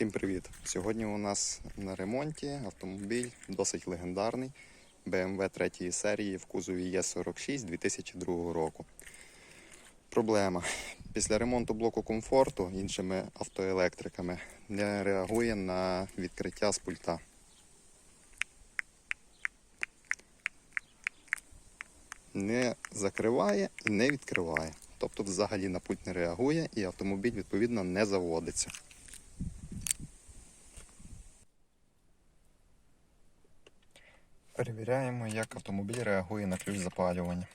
Всім привіт! Сьогодні у нас на ремонті автомобіль досить легендарний BMW 3 серії в кузові Е46 2002 року. Проблема. Після ремонту блоку комфорту іншими автоелектриками не реагує на відкриття з пульта. Не закриває і не відкриває. Тобто взагалі на пульт не реагує і автомобіль відповідно не заводиться. Перевіряємо, як автомобіль реагує на ключ запалювання.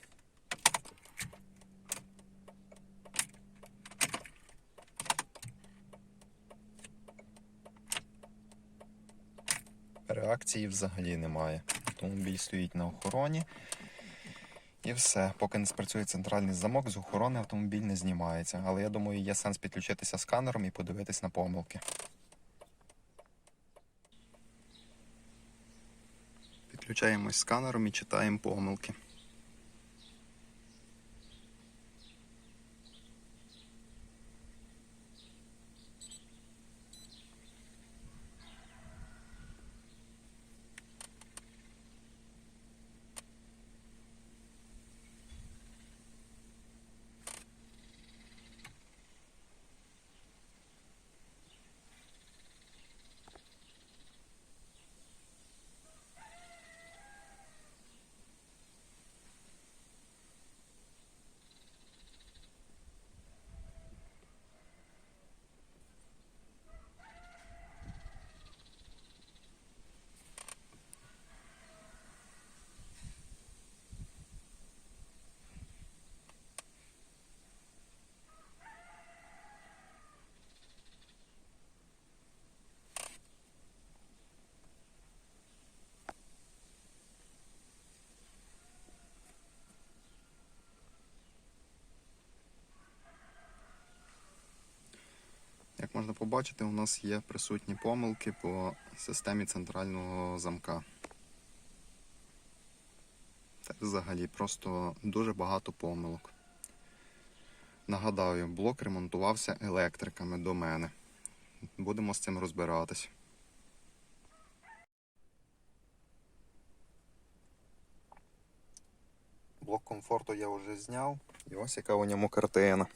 Реакції взагалі немає. Автомобіль стоїть на охороні. І все. Поки не спрацює центральний замок, з охорони автомобіль не знімається. Але я думаю, є сенс підключитися сканером і подивитись на помилки. Підключаємось сканером і читаємо помилки. Як можна побачити, у нас є присутні помилки по системі центрального замка. Це взагалі просто дуже багато помилок. Нагадаю, блок ремонтувався електриками до мене. Будемо з цим розбиратись. Блок комфорту я вже зняв, і ось яка у ньому картина.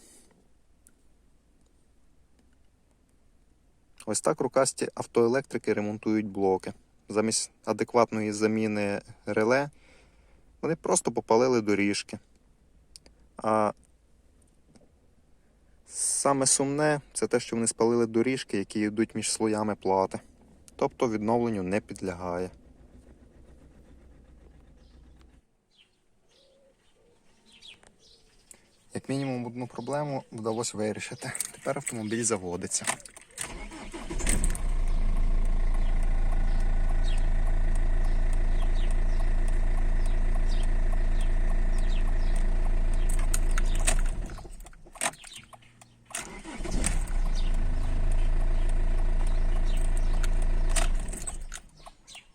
Ось так рукасті автоелектрики ремонтують блоки. Замість адекватної заміни реле вони просто попалили доріжки. А саме сумне це те, що вони спалили доріжки, які йдуть між слоями плати. Тобто відновленню не підлягає. Як мінімум одну проблему вдалося вирішити. Тепер автомобіль заводиться.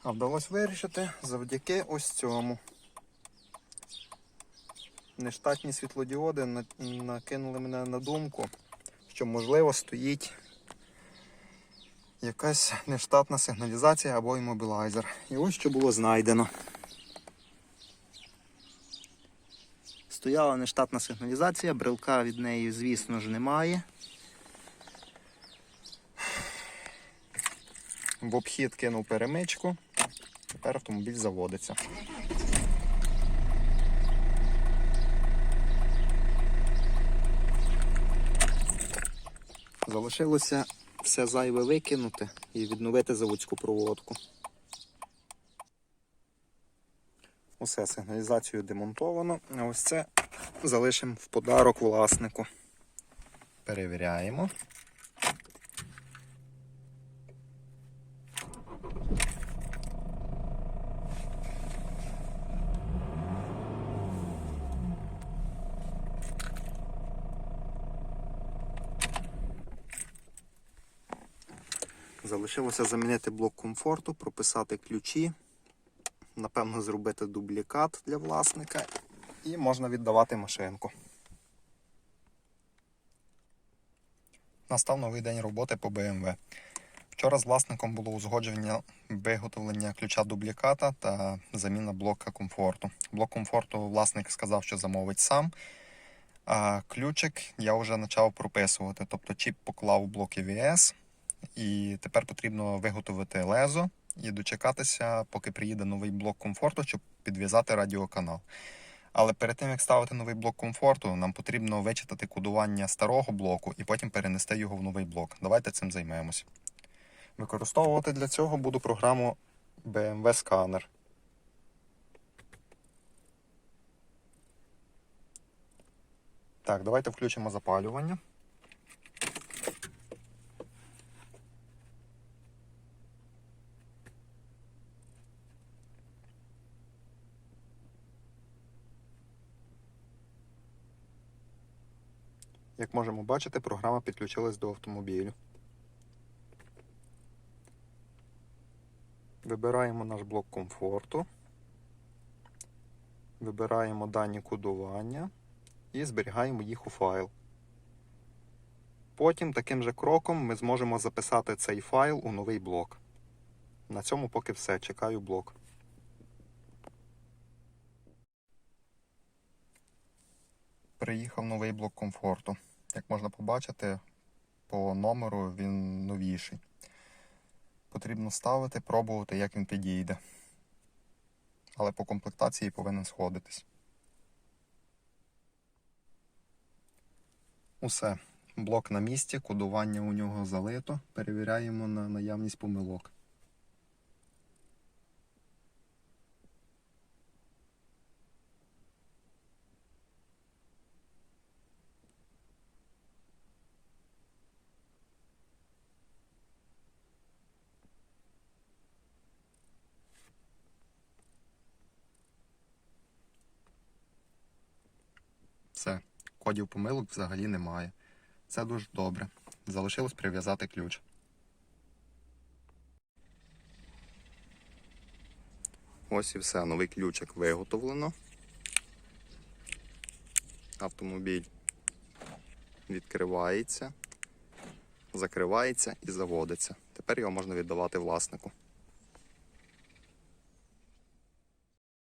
А вдалося вирішити завдяки ось цьому. Нештатні світлодіоди накинули мене на думку, що можливо стоїть якась нештатна сигналізація або іммобілайзер. І ось що було знайдено. Стояла нештатна сигналізація, брелка від неї, звісно ж, немає. В обхід кинув перемичку. Тепер автомобіль заводиться. Залишилося все зайве викинути і відновити заводську проводку. Усе сигналізацію демонтовано. А ось це залишимо в подарок власнику. Перевіряємо. Залишилося замінити блок комфорту, прописати ключі, напевно, зробити дублікат для власника і можна віддавати машинку. Настав новий день роботи по BMW. Вчора з власником було узгодження виготовлення ключа дубліката та заміна блока комфорту. Блок комфорту власник сказав, що замовить сам. А ключик я вже почав прописувати. Тобто чіп поклав у блок EVS, і тепер потрібно виготовити лезо і дочекатися, поки приїде новий блок комфорту, щоб підв'язати радіоканал. Але перед тим як ставити новий блок комфорту, нам потрібно вичитати кодування старого блоку і потім перенести його в новий блок. Давайте цим займемось. Використовувати для цього буду програму BMW Scanner. Так, давайте включимо запалювання. Як можемо бачити, програма підключилась до автомобілю. Вибираємо наш блок комфорту. Вибираємо дані кодування і зберігаємо їх у файл. Потім таким же кроком ми зможемо записати цей файл у новий блок. На цьому поки все. Чекаю блок. Приїхав новий блок комфорту. Як можна побачити, по номеру він новіший. Потрібно ставити, пробувати, як він підійде. Але по комплектації повинен сходитись. Усе. Блок на місці, кодування у нього залито. Перевіряємо на наявність помилок. Все. Кодів помилок взагалі немає. Це дуже добре. Залишилось прив'язати ключ. Ось і все. Новий ключик виготовлено. Автомобіль відкривається, закривається і заводиться. Тепер його можна віддавати власнику.